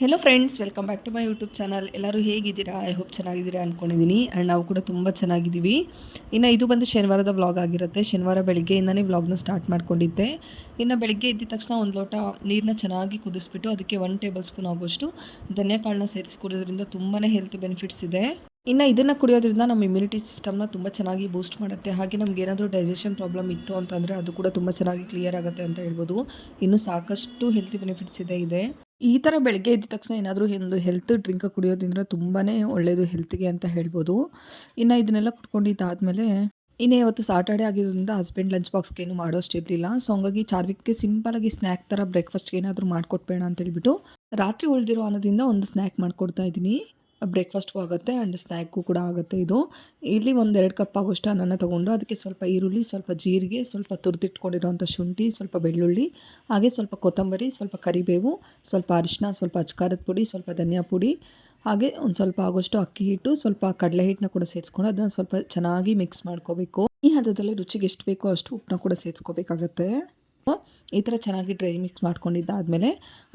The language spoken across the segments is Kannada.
Hello friends welcome back to my YouTube channel ಎಲ್ಲರೂ ಹೇಗಿದ್ದೀರಾ? ಐ ಹೋಪ್ ಚೆನ್ನಾಗಿದ್ದೀರಾ ಅಂದ್ಕೊಂಡಿದ್ದೀನಿ ಆ್ಯಂಡ್ ನಾವು ಕೂಡ ತುಂಬ ಚೆನ್ನಾಗಿದ್ದೀವಿ. ಇನ್ನು ಇದು ಬಂದು ಶನಿವಾರದ ವ್ಲಾಗ್ ಆಗಿರುತ್ತೆ. ಶನಿವಾರ ಬೆಳಗ್ಗೆಯಿಂದನೇ ವ್ಲಾಗ್ನ ಸ್ಟಾರ್ಟ್ ಮಾಡ್ಕೊಂಡಿದ್ದೆ. ಇನ್ನು ಬೆಳಗ್ಗೆ ಎದ್ದ ತಕ್ಷಣ ಒಂದು ಲೋಟ ನೀರನ್ನ ಚೆನ್ನಾಗಿ ಕುದಿಸ್ಬಿಟ್ಟು, ಅದಕ್ಕೆ ಒನ್ ಟೇಬಲ್ ಸ್ಪೂನ್ ಆಗೋಷ್ಟು ಧನ್ಯಕಾಳನ್ನ ಸೇರಿಸಿ ಕುಡಿಯೋದ್ರಿಂದ ತುಂಬಾ ಹೆಲ್ತ್ ಬೆನಿಫಿಟ್ಸ್ ಇದೆ. ಇನ್ನು ಇದನ್ನು ಕುಡಿಯೋದ್ರಿಂದ ನಮ್ಮ ಇಮ್ಯುನಿಟಿ ಸಿಸ್ಟಮ್ನ ತುಂಬ ಚೆನ್ನಾಗಿ ಬೂಸ್ಟ್ ಮಾಡುತ್ತೆ. ಹಾಗೆ ನಮ್ಗೆ ಏನಾದರೂ ಡೈಜೆಷನ್ ಪ್ರಾಬ್ಲಮ್ ಇತ್ತು ಅಂತಂದರೆ ಅದು ಕೂಡ ತುಂಬ ಚೆನ್ನಾಗಿ ಕ್ಲಿಯರ್ ಆಗುತ್ತೆ ಅಂತ ಹೇಳ್ಬೋದು. ಇನ್ನು ಸಾಕಷ್ಟು ಹೆಲ್ತ್ ಬೆನಿಫಿಟ್ಸ್ ಇದೆ ಇದೆ. ಈ ಥರ ಬೆಳಗ್ಗೆ ಎದ್ದ ತಕ್ಷಣ ಏನಾದರೂ ಒಂದು ಹೆಲ್ತ್ ಡ್ರಿಂಕ್ ಕುಡಿಯೋದ್ರಿಂದ ತುಂಬಾ ಒಳ್ಳೆಯದು ಹೆಲ್ತ್ಗೆ ಅಂತ ಹೇಳ್ಬೋದು. ಇನ್ನು ಇದನ್ನೆಲ್ಲ ಕುಟ್ಕೊಂಡಿದ್ದಾದಮೇಲೆ ಇನ್ನೇ ಇವತ್ತು ಸಾಟರ್ಡೆ ಆಗಿರೋದ್ರಿಂದ ಹಸ್ಬೆಂಡ್ ಲಂಚ್ ಬಾಕ್ಸ್ಗೆ ಏನು ಮಾಡೋಷ್ಟು ಇರಲಿಲ್ಲ ಸೊ ಹಂಗಾಗಿ ಚಾರ್ವಿಕ್ಗೆ ಸಿಂಪಲಾಗಿ ಸ್ನ್ಯಾಕ್ ಥರ ಬ್ರೇಕ್ಫಾಸ್ಟ್ಗೆ ಏನಾದರೂ ಮಾಡಿಕೊಟ್ಬೇಡ ಅಂತ ಹೇಳ್ಬಿಟ್ಟು ರಾತ್ರಿ ಉಳಿದಿರೋ ಅನ್ನೋದ್ರಿಂದ ಒಂದು ಸ್ನ್ಯಾಕ್ ಮಾಡಿಕೊಡ್ತಾ ಇದ್ದೀನಿ. ಬ್ರೇಕ್ಫಾಸ್ಟ್ಗೂ ಆಗುತ್ತೆ ಆ್ಯಂಡ್ ಸ್ನ್ಯಾಕ್ಗೂ ಕೂಡ ಆಗುತ್ತೆ ಇದು. ಇಲ್ಲಿ ಒಂದು ಎರಡು ಕಪ್ ಆಗೋಷ್ಟು ಅನ್ನ ತೊಗೊಂಡು ಅದಕ್ಕೆ ಸ್ವಲ್ಪ ಈರುಳ್ಳಿ, ಸ್ವಲ್ಪ ಜೀರಿಗೆ, ಸ್ವಲ್ಪ ತುರಿದಿಟ್ಕೊಂಡಿರೋಂಥ ಶುಂಠಿ, ಸ್ವಲ್ಪ ಬೆಳ್ಳುಳ್ಳಿ, ಹಾಗೆ ಸ್ವಲ್ಪ ಕೊತ್ತಂಬರಿ, ಸ್ವಲ್ಪ ಕರಿಬೇವು, ಸ್ವಲ್ಪ ಅರಿಶಿನ ಸ್ವಲ್ಪ ಅಚ್ಕಾರದ ಪುಡಿ, ಸ್ವಲ್ಪ ಧನಿಯಾ ಪುಡಿ, ಹಾಗೆ ಒಂದು ಸ್ವಲ್ಪ ಆಗೋಷ್ಟು ಅಕ್ಕಿ ಹಿಟ್ಟು, ಸ್ವಲ್ಪ ಕಡಲೆ ಹಿಟ್ಟನ್ನ ಕೂಡ ಸೇರಿಸ್ಕೊಂಡು ಅದನ್ನು ಸ್ವಲ್ಪ ಚೆನ್ನಾಗಿ ಮಿಕ್ಸ್ ಮಾಡ್ಕೋಬೇಕು. ಈ ಹಂತದಲ್ಲಿ ರುಚಿಗೆ ಎಷ್ಟು ಬೇಕೋ ಅಷ್ಟು ಉಪ್ಪನ್ನ ಕೂಡ ಸೇರಿಸ್ಕೋಬೇಕಾಗತ್ತೆ. ಈ ಥರ ಚೆನ್ನಾಗಿ ಡ್ರೈ ಮಿಕ್ಸ್ ಮಾಡ್ಕೊಂಡಿದ್ದಾದಮೇಲೆ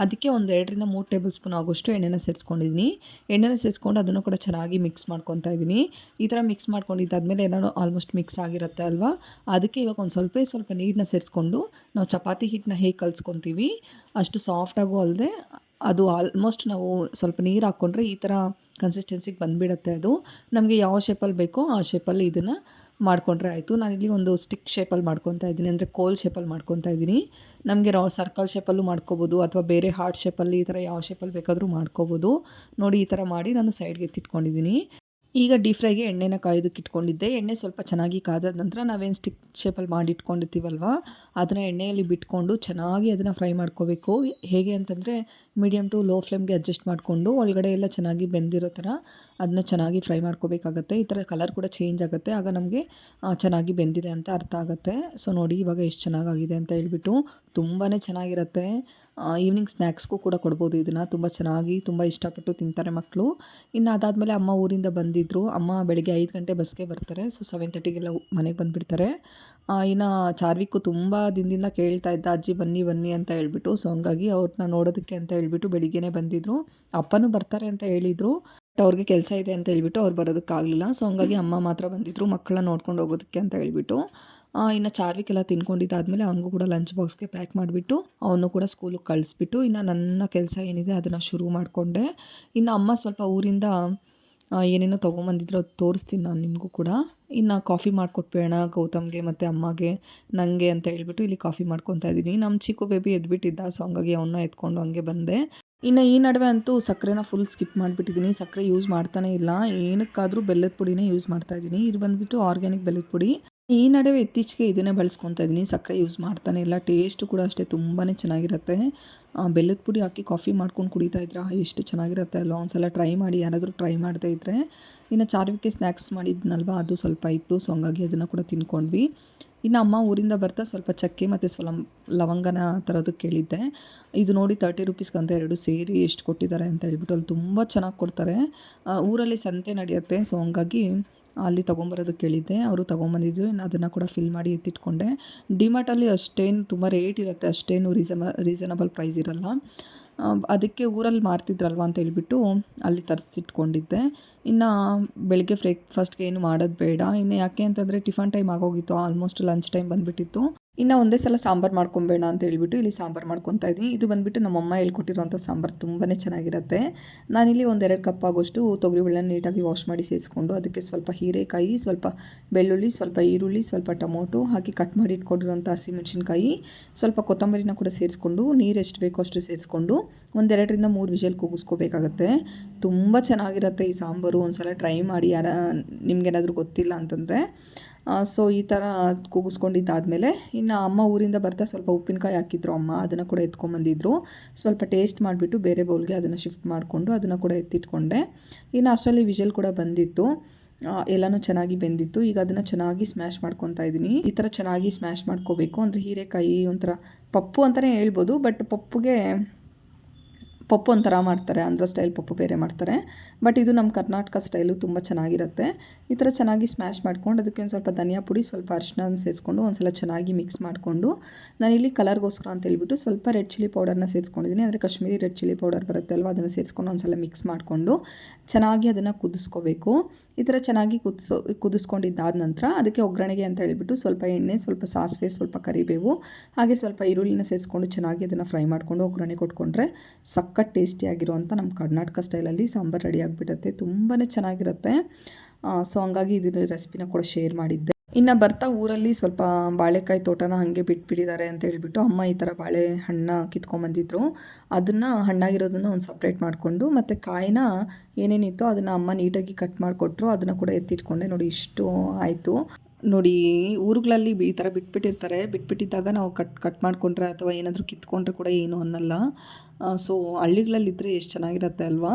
ಅದಕ್ಕೆ ಒಂದು ಎರಡರಿಂದ ಮೂರು ಟೇಬಲ್ ಸ್ಪೂನ್ ಆಗೋಷ್ಟು ಎಣ್ಣೆನ ಸೇರಿಸ್ಕೊಂಡಿದ್ದೀನಿ. ಎಣ್ಣೆನ ಸೇರಿಸ್ಕೊಂಡು ಅದನ್ನು ಕೂಡ ಚೆನ್ನಾಗಿ ಮಿಕ್ಸ್ ಮಾಡ್ಕೊತಾ ಇದ್ದೀನಿ. ಈ ಥರ ಮಿಕ್ಸ್ ಮಾಡ್ಕೊಂಡಿದ್ದಾದಮೇಲೆ ಏನಾದ್ರು ಆಲ್ಮೋಸ್ಟ್ ಮಿಕ್ಸ್ ಆಗಿರುತ್ತೆ ಅಲ್ವಾ? ಅದಕ್ಕೆ ಇವಾಗ ಒಂದು ಸ್ವಲ್ಪ ಸ್ವಲ್ಪ ನೀರನ್ನ ಸೇರಿಸ್ಕೊಂಡು ನಾವು ಚಪಾತಿ ಹಿಟ್ಟನ್ನ ಹೇಗೆ ಕಲಿಸ್ಕೊತೀವಿ, ಅಷ್ಟು ಸಾಫ್ಟಾಗೂ ಅಲ್ಲದೆ ಅದು ಆಲ್ಮೋಸ್ಟ್ ನಾವು ಸ್ವಲ್ಪ ನೀರು ಹಾಕ್ಕೊಂಡ್ರೆ ಈ ಥರ ಕನ್ಸಿಸ್ಟೆನ್ಸಿಗೆ ಬಂದುಬಿಡತ್ತೆ ಅದು. ನಮಗೆ ಯಾವ ಶೇಪಲ್ಲಿ ಬೇಕೋ ಆ ಶೇಪಲ್ಲಿ ಇದನ್ನು ಮಾಡಿಕೊಂಡ್ರೆ ಆಯಿತು. ನಾನಿಲ್ಲಿ ಒಂದು ಸ್ಟಿಕ್ ಶೇಪಲ್ಲಿ ಮಾಡ್ಕೊತಾ ಇದ್ದೀನಿ. ಅಂದರೆ ಕೋಲ್ ಶೇಪಲ್ಲಿ ಮಾಡ್ಕೊತಾ ಇದ್ದೀನಿ. ನಮಗೆ ರಾ ಸರ್ಕಲ್ ಶೇಪಲ್ಲೂ ಮಾಡ್ಕೋಬೋದು. ಅಥವಾ ಬೇರೆ ಹಾರ್ಟ್ ಶೇಪಲ್ಲಿ ಈ ಥರ ಯಾವ ಶೇಪಲ್ಲಿ ಬೇಕಾದರೂ ಮಾಡ್ಕೋಬೋದು. ನೋಡಿ ಈ ಥರ ಮಾಡಿ ನಾನು ಸೈಡ್ಗೆ ಎತ್ತಿಟ್ಕೊಂಡಿದ್ದೀನಿ. ಈಗ ಡೀಪ್ ಫ್ರೈಗೆ ಎಣ್ಣೆನ ಕಾಯೋದಕ್ಕೆ ಇಟ್ಕೊಂಡಿದ್ದೆ. ಎಣ್ಣೆ ಸ್ವಲ್ಪ ಚೆನ್ನಾಗಿ ಕಾದ ನಂತರ ನಾವೇನು ಸ್ಟಿಕ್ ಶೇಪಲ್ಲಿ ಮಾಡಿ ಇಟ್ಕೊಂಡಿರ್ತೀವಲ್ವ ಅದನ್ನು ಎಣ್ಣೆಯಲ್ಲಿ ಬಿಟ್ಕೊಂಡು ಚೆನ್ನಾಗಿ ಅದನ್ನು ಫ್ರೈ ಮಾಡ್ಕೋಬೇಕು. ಹೇಗೆ ಅಂತಂದರೆ ಮೀಡಿಯಮ್ ಟು ಲೋ ಫ್ಲೇಮ್ಗೆ ಅಡ್ಜಸ್ಟ್ ಮಾಡಿಕೊಂಡು ಒಳಗಡೆ ಎಲ್ಲ ಚೆನ್ನಾಗಿ ಬೆಂದಿರೋ ಥರ ಅದನ್ನ ಚೆನ್ನಾಗಿ ಫ್ರೈ ಮಾಡ್ಕೋಬೇಕಾಗತ್ತೆ. ಈ ಥರ ಕಲರ್ ಕೂಡ ಚೇಂಜ್ ಆಗುತ್ತೆ. ಆಗ ನಮಗೆ ಚೆನ್ನಾಗಿ ಬೆಂದಿದೆ ಅಂತ ಅರ್ಥ ಆಗುತ್ತೆ. ಸೊ, ನೋಡಿ ಇವಾಗ ಎಷ್ಟು ಚೆನ್ನಾಗಾಗಿದೆ ಅಂತ ಹೇಳ್ಬಿಟ್ಟು ತುಂಬಾ ಚೆನ್ನಾಗಿರುತ್ತೆ. ಈವ್ನಿಂಗ್ ಸ್ನ್ಯಾಕ್ಸ್ಗೂ ಕೂಡ ಕೊಡ್ಬೋದು ಇದನ್ನು. ತುಂಬ ಚೆನ್ನಾಗಿ, ತುಂಬ ಇಷ್ಟಪಟ್ಟು ತಿಂತಾರೆ ಮಕ್ಕಳು ಇನ್ನು ಅದಾದಮೇಲೆ ಅಮ್ಮ ಊರಿಂದ ಬಂದಿದ್ದರು ಅಮ್ಮ ಬೆಳಗ್ಗೆ ಐದು ಗಂಟೆ ಬಸ್ಗೆ ಬರ್ತಾರೆ. ಸೊ ಸೆವೆನ್ ತರ್ಟಿಗೆಲ್ಲ ಮನೆಗೆ ಬಂದುಬಿಡ್ತಾರೆ. ಇನ್ನು ಚಾರ್ವಿಕ್ಕು ತುಂಬ ದಿನದಿಂದ ಕೇಳ್ತಾ ಇದ್ದ, ಅಜ್ಜಿ, ಬನ್ನಿ ಬನ್ನಿ ಅಂತ ಹೇಳ್ಬಿಟ್ಟು. ಸೊ, ಹಂಗಾಗಿ ಅವ್ರನ್ನ ನೋಡೋದಕ್ಕೆ ಅಂತ ಹೇಳ್ಬಿಟ್ಟು ಬೆಳಿಗ್ಗೆನೇ ಬಂದಿದ್ದರು ಅಪ್ಪನೂ ಬರ್ತಾರೆ ಅಂತ ಹೇಳಿದರು. ಬಟ್ ಅವ್ರಿಗೆ ಕೆಲಸ ಇದೆ ಅಂತ ಹೇಳ್ಬಿಟ್ಟು ಅವ್ರು ಬರೋದಕ್ಕಾಗಲಿಲ್ಲ. ಸೊ ಹಂಗಾಗಿ ಅಮ್ಮ ಮಾತ್ರ ಬಂದಿದ್ದರು ಮಕ್ಕಳನ್ನ ನೋಡ್ಕೊಂಡು ಹೋಗೋದಕ್ಕೆ ಅಂತ ಹೇಳ್ಬಿಟ್ಟು. ಇನ್ನು ಚಾರ್ವಿಕೆಲ್ಲ ತಿನ್ಕೊಂಡಿದ್ದಾದಮೇಲೆ ಅವನಿಗೂ ಕೂಡ ಲಂಚ್ ಬಾಕ್ಸ್ಗೆ ಪ್ಯಾಕ್ ಮಾಡಿಬಿಟ್ಟು, ಅವನು ಕೂಡ ಸ್ಕೂಲಿಗೆ ಕಳಿಸ್ಬಿಟ್ಟು, ಇನ್ನು ನನ್ನ ಕೆಲಸ ಏನಿದೆ ಅದನ್ನು ಶುರು ಮಾಡಿಕೊಂಡೆ. ಇನ್ನು ಅಮ್ಮ ಸ್ವಲ್ಪ ಊರಿಂದ ಏನೇನೋ ತೊಗೊಂಬಂದಿದ್ರು ಅದು ತೋರಿಸ್ತೀನಿ ನಾನು ನಿಮಗೂ ಕೂಡ. ಇನ್ನು ಕಾಫಿ ಮಾಡಿಕೊಟ್ಬೇಡ ಗೌತಮ್ಗೆ ಮತ್ತು ಅಮ್ಮಗೆ ನನಗೆ ಅಂತ ಹೇಳಿಬಿಟ್ಟು ಇಲ್ಲಿ ಕಾಫಿ ಮಾಡ್ಕೊತಾ ಇದ್ದೀನಿ ನಮ್ಮ ಚಿಕ್ಕು ಬೇಬಿ ಎದ್ಬಿಟ್ಟಿದ್ದ ಸೊ ಹಂಗಾಗಿ ಅವನ್ನ ಎತ್ಕೊಂಡು ಹಂಗೆ ಬಂದೆ. ಇನ್ನು ಈ ನಡುವೆ ಅಂತೂ ಸಕ್ಕರೆನ ಫುಲ್ ಸ್ಕಿಪ್ ಮಾಡಿಬಿಟ್ಟಿದ್ದೀನಿ. ಸಕ್ಕರೆ ಯೂಸ್ ಮಾಡ್ತಾನೇ ಇಲ್ಲ. ಏನಕ್ಕಾದರೂ ಬೆಲ್ಲದ ಪುಡಿನೇ ಯೂಸ್ ಮಾಡ್ತಾ ಇದ್ದೀನಿ. ಇದು ಬಂದುಬಿಟ್ಟು ಆರ್ಗ್ಯಾನಿಕ್ ಬೆಲ್ಲದ ಪುಡಿ. ಈ ನಡುವೆ ಇತ್ತೀಚೆಗೆ ಇದನ್ನೇ ಬಳಸ್ಕೊತಾ ಇದ್ದೀನಿ. ಸಕ್ಕರೆ ಯೂಸ್ ಮಾಡ್ತಾನೆ ಇಲ್ಲ. ಟೇಸ್ಟು ಕೂಡ ಅಷ್ಟೇ ತುಂಬಾ ಚೆನ್ನಾಗಿರುತ್ತೆ. ಬೆಲ್ಲದ ಪುಡಿ ಹಾಕಿ ಕಾಫಿ ಮಾಡ್ಕೊಂಡು ಕುಡಿತಾ ಇದ್ರೆ ಎಷ್ಟು ಚೆನ್ನಾಗಿರುತ್ತೆ ಅಲ್ವಾ? ಒಂದ್ಸಲ ಟ್ರೈ ಮಾಡಿ, ಯಾರಾದರೂ ಟ್ರೈ ಮಾಡ್ತಾ ಇದ್ದರೆ ಇನ್ನು ಚಾರ್ವಿಕೆ ಸ್ನ್ಯಾಕ್ಸ್ ಮಾಡಿದ್ನಲ್ವ? ಅದು ಸ್ವಲ್ಪ ಇತ್ತು ಸೊ ಹಂಗಾಗಿ ಅದನ್ನು ಕೂಡ ತಿನ್ಕೊಂಡ್ವಿ. ಇನ್ನು ಅಮ್ಮ ಊರಿಂದ ಬರ್ತಾ ಸ್ವಲ್ಪ ಚಕ್ಕೆ ಮತ್ತು ಸ್ವಲ್ಪ ಲವಂಗನ ತರೋದು ಕೇಳಿದ್ದೆ. ಇದು ನೋಡಿ ತರ್ಟಿ ರುಪೀಸ್ಗಂತ ಎರಡು ಸೇರಿ ಎಷ್ಟು ಕೊಟ್ಟಿದ್ದಾರೆ ಅಂತ ಹೇಳ್ಬಿಟ್ಟು, ಅಲ್ಲಿ ತುಂಬ ಚೆನ್ನಾಗಿ ಕೊಡ್ತಾರೆ. ಊರಲ್ಲಿ ಸಂತೆ ನಡೆಯುತ್ತೆ ಸೊ ಹಂಗಾಗಿ ಅಲ್ಲಿ ತೊಗೊಂಬರೋದಕ್ಕೆ ಕೇಳಿದ್ದೆ. ಅವರು ತೊಗೊಂಬಂದಿದ್ರು. ಅದನ್ನು ಕೂಡ ಫಿಲ್ ಮಾಡಿ ಎತ್ತಿಟ್ಕೊಂಡೆ. ಡಿಮಾರ್ಟಲ್ಲಿ ಅಷ್ಟೇನು ತುಂಬ ರೇಟ್ ಇರುತ್ತೆ. ಅಷ್ಟೇನು ರೀಸನ ರೀಸನಬಲ್ ಪ್ರೈಸ್ ಇರಲ್ಲ. ಅದಕ್ಕೆ ಊರಲ್ಲಿ ಮಾರ್ತಿದ್ರಲ್ವ ಅಂತ ಹೇಳ್ಬಿಟ್ಟು ಅಲ್ಲಿ ತರಿಸಿಟ್ಕೊಂಡಿದ್ದೆ. ಇನ್ನು ಬೆಳಗ್ಗೆ ಬ್ರೇಕ್ಫಾಸ್ಟ್ಗೆ ಏನು ಮಾಡೋದು ಬೇಡ. ಇನ್ನು ಯಾಕೆ ಅಂತಂದರೆ ಟಿಫನ್ ಟೈಮ್ ಆಗೋಗಿತ್ತು. ಆಲ್ಮೋಸ್ಟ್ ಲಂಚ್ ಟೈಮ್ ಬಂದುಬಿಟ್ಟಿತ್ತು. ಇನ್ನು ಒಂದೇ ಸಲ ಸಾಂಬಾರು ಮಾಡ್ಕೊಬೇಡ ಅಂತ ಹೇಳ್ಬಿಟ್ಟು ಇಲ್ಲಿ ಸಾಂಬಾರು ಮಾಡ್ಕೊತಾ ಇದ್ದೀನಿ. ಇದು ಬಂದುಬಿಟ್ಟು ನಮ್ಮಮ್ಮ ಹೇಳ್ಕೊಟ್ಟಿರೋಂಥ ಸಾಂಬಾರು ತುಂಬಾ ಚೆನ್ನಾಗಿರುತ್ತೆ. ನಾನಿಲ್ಲಿ ಒಂದೆರಡು ಕಪ್ ಆಗೋಷ್ಟು ತೊಗರಿಬೇಳೆ ನೀಟಾಗಿ ವಾಶ್ ಮಾಡಿ ಸೇರಿಸ್ಕೊಂಡು ಅದಕ್ಕೆ ಸ್ವಲ್ಪ ಹೀರೆಕಾಯಿ, ಸ್ವಲ್ಪ ಬೆಳ್ಳುಳ್ಳಿ, ಸ್ವಲ್ಪ ಈರುಳ್ಳಿ, ಸ್ವಲ್ಪ ಟೊಮೊಟೊ ಹಾಕಿ ಕಟ್ ಮಾಡಿ ಇಟ್ಕೊಂಡಿರೋಂಥ ಹಸಿಮೆಣ್ಸಿನ್ಕಾಯಿ, ಸ್ವಲ್ಪ ಕೊತ್ತಂಬರಿನ ಕೂಡ ಸೇರಿಸ್ಕೊಂಡು ನೀರು ಎಷ್ಟು ಬೇಕೋ ಅಷ್ಟು ಸೇರಿಸ್ಕೊಂಡು ಒಂದೆರಡರಿಂದ ಮೂರು ವಿಷಲ್ ಕೂಗಿಸ್ಕೋಬೇಕಾಗತ್ತೆ. ತುಂಬ ಚೆನ್ನಾಗಿರುತ್ತೆ ಈ ಸಾಂಬಾರು. ಒಂದು ಸಲ ಟ್ರೈ ಮಾಡಿ ಯಾರ ನಿಮ್ಗೇನಾದರೂ ಗೊತ್ತಿಲ್ಲ ಅಂತಂದರೆ. ಸೊ ಈ ಥರ ಕೂಗಿಸ್ಕೊಂಡಿದ್ದಾದಮೇಲೆ ಇನ್ನು ಅಮ್ಮ ಊರಿಂದ ಬರ್ತಾ ಸ್ವಲ್ಪ ಉಪ್ಪಿನಕಾಯಿ ಹಾಕಿದ್ರು ಅಮ್ಮ, ಅದನ್ನು ಕೂಡ ಎತ್ಕೊಂಬಂದಿದ್ರು. ಸ್ವಲ್ಪ ಟೇಸ್ಟ್ ಮಾಡಿಬಿಟ್ಟು ಬೇರೆ ಬೌಲ್ಗೆ ಅದನ್ನು ಶಿಫ್ಟ್ ಮಾಡಿಕೊಂಡು ಅದನ್ನು ಕೂಡ ಎತ್ತಿಟ್ಕೊಂಡೆ. ಇನ್ನು ಅಷ್ಟರಲ್ಲಿ ವಿಷಲ್ ಕೂಡ ಬಂದಿತ್ತು. ಎಲ್ಲನೂ ಚೆನ್ನಾಗಿ ಬೆಂದಿತ್ತು. ಈಗ ಅದನ್ನು ಚೆನ್ನಾಗಿ ಸ್ಮ್ಯಾಶ್ ಮಾಡ್ಕೊತಾ ಇದ್ದೀನಿ. ಈ ಥರ ಚೆನ್ನಾಗಿ ಸ್ಮ್ಯಾಶ್ ಮಾಡ್ಕೋಬೇಕು. ಅಂದರೆ ಹೀರೆಕಾಯಿ ಒಂಥರ ಪಪ್ಪು ಅಂತಲೇ ಹೇಳ್ಬೋದು ಬಟ್ ಪಪ್ಪುಗೆ ಪಪ್ಪು ಒಂಥರ ಮಾಡ್ತಾರೆ, ಆಂಧ್ರ ಸ್ಟೈಲ್ ಪಪ್ಪು ಬೇರೆ ಮಾಡ್ತಾರೆ. ಬಟ್ ಇದು ನಮ್ಮ ಕರ್ನಾಟಕ ಸ್ಟೈಲು ತುಂಬ ಚೆನ್ನಾಗಿರುತ್ತೆ. ಈ ಥರ ಚೆನ್ನಾಗಿ ಸ್ಮ್ಯಾಶ್ ಮಾಡ್ಕೊಂಡು ಅದಕ್ಕೆ ಒಂದು ಸ್ವಲ್ಪ ಧನಿಯಾ ಪುಡಿ, ಸ್ವಲ್ಪ ಅರಿಶಿನ ಸೇರಿಸ್ಕೊಂಡು ಒಂದು ಸಲ ಚೆನ್ನಾಗಿ ಮಿಕ್ಸ್ ಮಾಡಿಕೊಂಡು ನಾನಿಲ್ಲಿ ಕಲರ್ಗೋಸ್ಕರ ಅಂತ ಹೇಳ್ಬಿಟ್ಟು ಸ್ವಲ್ಪ ರೆಡ್ ಚಿಲ್ಲಿ ಪೌಡರ್ನ ಸೇರಿಸ್ಕೊಂಡಿದ್ದೀನಿ. ಅಂದರೆ ಕಾಶ್ಮೀರಿ ರೆಡ್ ಚಿಲ್ಲಿ ಪೌಡರ್ ಬರುತ್ತೆ ಅಲ್ವಾ, ಅದನ್ನು ಸೇರಿಸ್ಕೊಂಡು ಒಂದು ಸಲ ಮಿಕ್ಸ್ ಮಾಡಿಕೊಂಡು ಚೆನ್ನಾಗಿ ಅದನ್ನು ಕುದಿಸ್ಕೋಬೇಕು. ಈ ಥರ ಚೆನ್ನಾಗಿ ಕುದಿಸೋ, ಕುದಿಸ್ಕೊಂಡಿದ್ದಾದ ನಂತರ ಅದಕ್ಕೆ ಒಗ್ಗರಣೆಗೆ ಅಂತ ಹೇಳಿಬಿಟ್ಟು ಸ್ವಲ್ಪ ಎಣ್ಣೆ, ಸ್ವಲ್ಪ ಸಾಸಿವೆ, ಸ್ವಲ್ಪ ಕರಿಬೇವು, ಹಾಗೆ ಸ್ವಲ್ಪ ಈರುಳ್ಳಿನ ಸೇರಿಸ್ಕೊಂಡು ಚೆನ್ನಾಗಿ ಅದನ್ನು ಫ್ರೈ ಮಾಡಿಕೊಂಡು ಒಗ್ಗರಣೆ ಕೊಟ್ಕೊಂಡ್ರೆ ಸಖತ್ ಟೇಸ್ಟಿಯಾಗಿರುವಂಥ ನಮ್ಮ ಕರ್ನಾಟಕ ಸ್ಟೈಲಲ್ಲಿ ಸಾಂಬಾರು ರೆಡಿ ಆಗಿಬಿಡುತ್ತೆ. ತುಂಬಾ ಚೆನ್ನಾಗಿರುತ್ತೆ. ಸೊ ಹಂಗಾಗಿ ಇದರ ರೆಸಿಪಿನ ಕೂಡ ಶೇರ್ ಮಾಡಿದ್ದೆ. ಇನ್ನು ಬರ್ತಾ ಊರಲ್ಲಿ ಸ್ವಲ್ಪ ಬಾಳೆಕಾಯಿ ತೋಟನ ಹಾಗೆ ಬಿಟ್ಬಿಟ್ಟಿದ್ದಾರೆ ಅಂತ ಹೇಳಿಬಿಟ್ಟು ಅಮ್ಮ ಈ ಥರ ಬಾಳೆ ಹಣ್ಣ ಕಿತ್ಕೊಂಬಂದಿದ್ರು. ಅದನ್ನು ಹಣ್ಣಾಗಿರೋದನ್ನು ಒಂದು ಸಪ್ರೇಟ್ ಮಾಡಿಕೊಂಡು ಮತ್ತು ಕಾಯಿನ ಏನೇನಿತ್ತು ಅದನ್ನು ಅಮ್ಮ ನೀಟಾಗಿ ಕಟ್ ಮಾಡಿಕೊಟ್ರು. ಅದನ್ನು ಕೂಡ ಎತ್ತಿಟ್ಕೊಂಡೆ. ನೋಡಿ, ಇಷ್ಟು ಆಯಿತು. ನೋಡಿ, ಊರುಗಳಲ್ಲಿ ಈ ಥರ ಬಿಟ್ಬಿಟ್ಟಿರ್ತಾರೆ. ಬಿಟ್ಬಿಟ್ಟಿದ್ದಾಗ ನಾವು ಕಟ್ ಕಟ್ ಮಾಡಿಕೊಂಡ್ರೆ ಅಥವಾ ಏನಾದರೂ ಕಿತ್ಕೊಂಡ್ರೆ ಕೂಡ ಏನು ಅನ್ನಲ್ಲ. ಸೊ ಹಳ್ಳಿಗಳಲ್ಲಿದ್ದರೆ ಎಷ್ಟು ಚೆನ್ನಾಗಿರುತ್ತೆ ಅಲ್ವಾ?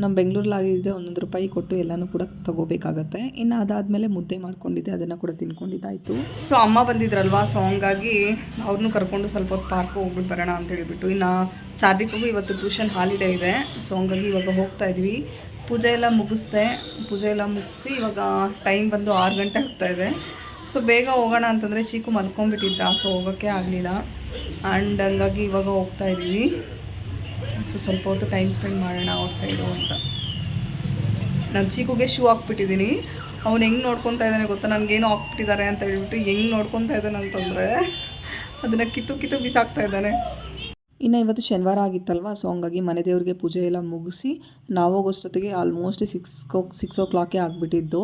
ನಮ್ಮ ಬೆಂಗಳೂರಲ್ಲಾಗಿದ್ದರೆ ಒಂದೊಂದು ರೂಪಾಯಿ ಕೊಟ್ಟು ಎಲ್ಲನೂ ಕೂಡ ತೊಗೋಬೇಕಾಗತ್ತೆ. ಇನ್ನು ಅದಾದಮೇಲೆ ಮುದ್ದೆ ಮಾಡ್ಕೊಂಡಿದ್ದೆ, ಅದನ್ನು ಕೂಡ ತಿನ್ಕೊಂಡಿದ್ದಾಯಿತು. ಸೊ ಅಮ್ಮ ಬಂದಿದ್ರಲ್ವಾ? ಸೊ ಹಂಗಾಗಿ ಅವ್ರನ್ನೂ ಕರ್ಕೊಂಡು ಸ್ವಲ್ಪ ಹೊತ್ತು ಪಾರ್ಕ್ ಹೋಗ್ಬಿಟ್ಟು ಬರೋಣ ಅಂತ ಹೇಳಿಬಿಟ್ಟು. ಇನ್ನು ಸಾಬಿಗೂ ಇವತ್ತು ಟ್ಯೂಷನ್ ಹಾಲಿಡೇ ಇದೆ. ಸೊ ಹಂಗಾಗಿ ಇವಾಗ ಹೋಗ್ತಾ ಇದ್ವಿ. ಪೂಜೆ ಎಲ್ಲ ಮುಗಿಸ್ದೆ. ಪೂಜೆ ಎಲ್ಲ ಮುಗಿಸಿ ಇವಾಗ ಟೈಮ್ ಬಂದು ಆರು ಗಂಟೆ ಆಗ್ತಾ ಇದೆ. ಸೊ ಬೇಗ ಹೋಗೋಣ ಅಂತಂದರೆ ಚೀಕು ಮಲ್ಕೊಂಡ್ಬಿಟ್ಟಿದ್ದ. ಸೊ ಹೋಗೋಕ್ಕೆ ಆಗಲಿಲ್ಲ. ಆ್ಯಂಡ್ ಹಂಗಾಗಿ ಇವಾಗ ಹೋಗ್ತಾ ಇದ್ದೀವಿ. ಸೊ ಸ್ವಲ್ಪ ಹೊತ್ತು ಟೈಮ್ ಸ್ಪೆಂಡ್ ಮಾಡೋಣ ಔಟ್ ಸೈಡು ಅಂತ. ನಾನು ಚೀಕುಗೆ ಶೂ ಹಾಕ್ಬಿಟ್ಟಿದ್ದೀನಿ. ಅವ್ನು ಹೆಂಗೆ ನೋಡ್ಕೊತಾ ಇದ್ದಾನೆ ಗೊತ್ತಾ? ನನಗೇನು ಹಾಕ್ಬಿಟ್ಟಿದ್ದಾರೆ ಅಂತ ಹೇಳ್ಬಿಟ್ಟು ಹೆಂಗೆ ನೋಡ್ಕೊತಾ ಇದ್ದಾನೆ ಅಂತಂದರೆ, ಅದನ್ನು ಕಿತ್ತು ಕಿತ್ತು ಬಿಸಾಕ್ತಾ ಇದ್ದಾನೆ. ಇನ್ನು ಇವತ್ತು ಶನಿವಾರ ಆಗಿತ್ತಲ್ವ? ಸೊ ಹಂಗಾಗಿ ಮನೆ ದೇವ್ರಿಗೆ ಪೂಜೆ ಎಲ್ಲ ಮುಗಿಸಿ ನಾವು ಹೋಗೋಷ್ಟೊತ್ತಿಗೆ ಆಲ್ಮೋಸ್ಟ್ ಸಿಕ್ಸ್ ಓ ಸಿಕ್ಸ್ ಓ ಕ್ಲಾಕೇ ಆಗಿಬಿಟ್ಟಿದ್ದು.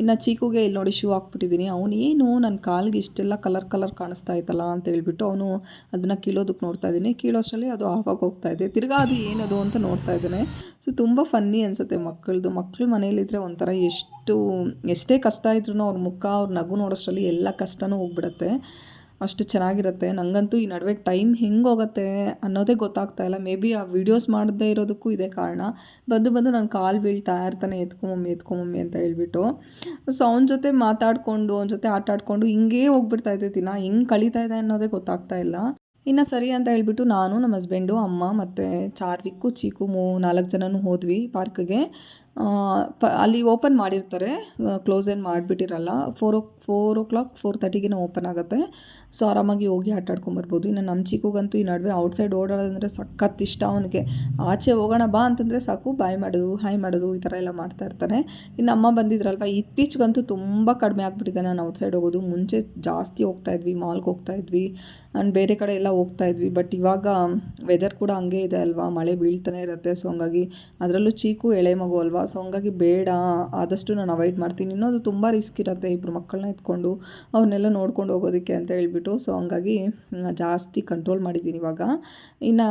ಇನ್ನು ಚೀಕುಗೆ ಇಲ್ಲಿ ನೋಡಿ ಶೂ ಹಾಕ್ಬಿಟ್ಟಿದ್ದೀನಿ. ಅವನು ಏನು ನನ್ನ ಕಾಲಿಗೆ ಇಷ್ಟೆಲ್ಲ ಕಲರ್ ಕಲರ್ ಕಾಣಿಸ್ತಾ ಇತ್ತಲ್ಲ ಅಂತ ಹೇಳ್ಬಿಟ್ಟು ಅವನು ಅದನ್ನು ಕೀಳೋದಕ್ಕೆ ನೋಡ್ತಾ ಇದ್ದೀನಿ. ಕೀಳೋಷ್ಟರಲ್ಲಿ ಅದು ಆಫಾಗಿ ಹೋಗ್ತಾ ಇದೆ. ತಿರ್ಗಾ ಅದು ಏನದು ಅಂತ ನೋಡ್ತಾ ಇದ್ದಾನೆ. ಸೊ ತುಂಬ ಫನ್ನಿ ಅನಿಸುತ್ತೆ ಮಕ್ಕಳದು. ಮಕ್ಕಳು ಮನೇಲಿದ್ದರೆ ಒಂಥರ ಎಷ್ಟು, ಎಷ್ಟೇ ಕಷ್ಟ ಇದ್ರೂ ಅವ್ರ ಮುಖ, ಅವ್ರ ನಗು ನೋಡೋಷ್ಟರಲ್ಲಿ ಎಲ್ಲ ಕಷ್ಟನೂ ಹೋಗ್ಬಿಡುತ್ತೆ. ಅಷ್ಟು ಚೆನ್ನಾಗಿರುತ್ತೆ. ನನಗಂತೂ ಈ ನಡುವೆ ಟೈಮ್ ಹೆಂಗೆ ಹೋಗುತ್ತೆ ಅನ್ನೋದೇ ಗೊತ್ತಾಗ್ತಾ ಇಲ್ಲ. ಮೇ ಬಿ ಆ ವೀಡಿಯೋಸ್ ಮಾಡದೇ ಇರೋದಕ್ಕೂ ಇದೇ ಕಾರಣ. ಬಂದು ಬಂದು ನಾನು ಕಾಲು ಬೀಳ್ತಾ ಇರ್ತಾನೆ ಎತ್ಕೊಂಬಮ್ಮಿ ಎತ್ಕೊಂಬಮ್ಮಿ ಅಂತ ಹೇಳ್ಬಿಟ್ಟು. ಸೊ ಅವನ ಜೊತೆ ಮಾತಾಡಿಕೊಂಡು, ಅವನ ಜೊತೆ ಆಟ ಆಡಿಕೊಂಡು ಹಿಂಗೇ ಹೋಗ್ಬಿಡ್ತಾ ಇದ್ದೆ ದಿನ. ಹಿಂಗೆ ಕಳೀತಾ ಇದೆ ಅನ್ನೋದೇ ಗೊತ್ತಾಗ್ತಾ ಇಲ್ಲ. ಇನ್ನು ಸರಿ ಅಂತ ಹೇಳ್ಬಿಟ್ಟು ನಾನು ನಮ್ಮ ಹಸ್ಬೆಂಡು, ಅಮ್ಮ ಮತ್ತು ಚಾರ್ವಿಕ್ಕು, ಚೀಕು ಮೂ ನಾಲ್ಕು ಜನನೂ ಹೋದ್ವಿ ಪಾರ್ಕ್ಗೆ. ಪ, ಅಲ್ಲಿ ಓಪನ್ ಮಾಡಿರ್ತಾರೆ. ಕ್ಲೋಸ್ ಏನು ಮಾಡಿಬಿಟ್ಟಿರಲ್ಲ. Four o four o'clock four ತರ್ಟಿಗೇನೆ open ಆಗುತ್ತೆ. ಸೊ ಆರಾಮಾಗಿ ಹೋಗಿ ಆಟ ಆಡ್ಕೊಂಬರ್ಬೋದು. ಇನ್ನು ನಮ್ಮ ಚಿಕ್ಕಗಂತೂ ಈ ನಡುವೆ ಔಟ್ಸೈಡ್ ಓಡಾಡೋದಂದರೆ ಸಖತ್ ಇಷ್ಟ ಅವನಿಗೆ. ಆಚೆ ಹೋಗೋಣ ಬಾ ಅಂತಂದರೆ ಸಾಕು ಬಾಯ್ ಮಾಡೋದು ಹಾಯ್ ಮಾಡೋದು, ಈ ಥರ ಎಲ್ಲ ಮಾಡ್ತಾ ಇರ್ತಾನೆ ಇನ್ನು ಅಮ್ಮ ಬಂದಿದ್ರಲ್ವ, ಇತ್ತೀಚೆಗಂತೂ ತುಂಬ ಕಡಿಮೆ ಆಗಿಬಿಟ್ಟಿದೆ ನಾನು ಔಟ್ಸೈಡ್ ಹೋಗೋದು. ಮುಂಚೆ ಜಾಸ್ತಿ ಹೋಗ್ತಾ ಇದ್ವಿ ಮಾಲ್ಗೆ ಹೋಗ್ತಾ ಇದ್ವಿ ಆ್ಯಂಡ್ ಬೇರೆ ಕಡೆ ಎಲ್ಲ ಹೋಗ್ತಾ ಇದ್ವಿ. ಬಟ್ ಇವಾಗ ವೆದರ್ ಕೂಡ ಹಂಗೆ ಇದೆ ಅಲ್ವಾ, ಮಳೆ ಬೀಳ್ತಾನೆ ಇರುತ್ತೆ. ಸೊ ಹಂಗಾಗಿ ಅದರಲ್ಲೂ ಚೀಕು, ಎಳೆ ಮಗು ಅಲ್ವಾ ಸೊ ಹಂಗಾಗಿ ಬೇಡ, ಆದಷ್ಟು ನಾನು ಅವಾಯ್ಡ್ ಮಾಡ್ತೀನಿ. ಇನ್ನೊಂದು ತುಂಬ ರಿಸ್ಕ್ ಇರುತ್ತೆ ಇಬ್ಬರು ಮಕ್ಕಳನ್ನ ಎತ್ಕೊಂಡು ಅವ್ರನ್ನೆಲ್ಲ ನೋಡ್ಕೊಂಡು ಹೋಗೋದಕ್ಕೆ ಅಂತ ಹೇಳ್ಬಿಟ್ಟು. ಸೊ ಹಂಗಾಗಿ ಜಾಸ್ತಿ ಕಂಟ್ರೋಲ್ ಮಾಡಿದ್ದೀನಿ ಇವಾಗ. ಇನ್ನು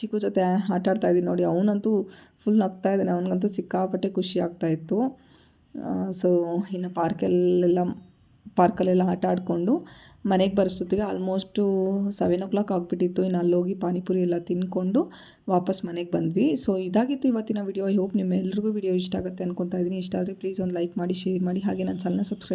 ಚಿಕ್ಕು ಜೊತೆ ಆಟ ಆಡ್ತಾ ಇದ್ದೀನಿ ನೋಡಿ, ಅವನಂತೂ ಫುಲ್ ನಗ್ತಾ ಇದ್ದಾನೆ. ಅವನಿಗಂತೂ ಸಿಕ್ಕಾಪಟ್ಟೆ ಖುಷಿ ಆಗ್ತಾಯಿತ್ತು ಸೊ ಇನ್ನು ಪಾರ್ಕಲ್ಲೆಲ್ಲ ಪಾರ್ಕಲ್ಲೆಲ್ಲ ಆಟ ಆಡಿಕೊಂಡು ಮನೆಗೆ ಬರೋಷ್ಟೊತ್ತಿಗೆ ಆಲ್ಮೋಸ್ಟು ಸೆವೆನ್ ಓ ಕ್ಲಾಕ್ ಆಗಿಬಿಟ್ಟಿತ್ತು. ಇನ್ನು ಅಲ್ಲೋಗಿ ಪಾನಿಪುರಿ ಎಲ್ಲ ತಿನ್ಕೊಂಡು ವಾಪಸ್ ಮನೆಗೆ ಬಂದ್ವಿ. ಸೊ ಇದಾಗಿತ್ತು ಇವತ್ತಿನ ವಿಡಿಯೋ ಐ ಹೋಪ್ ನಿಮ್ಮೆಲ್ರಿಗೂ ವಿಡಿಯೋ ಇಷ್ಟ ಆಗುತ್ತೆ ಅನ್ಕೊತಾ ಇದ್ದೀನಿ. ಇಷ್ಟ ಆದರೆ ಪ್ಲೀಸ್ ಒಂದು ಲೈಕ್ ಮಾಡಿ ಶೇರ್ ಮಾಡಿ. ಹಾಗೆ ನನ್ನ ಚಾನಲ್ನ ಸಬ್ಸ್ಕ್ರೈಬ್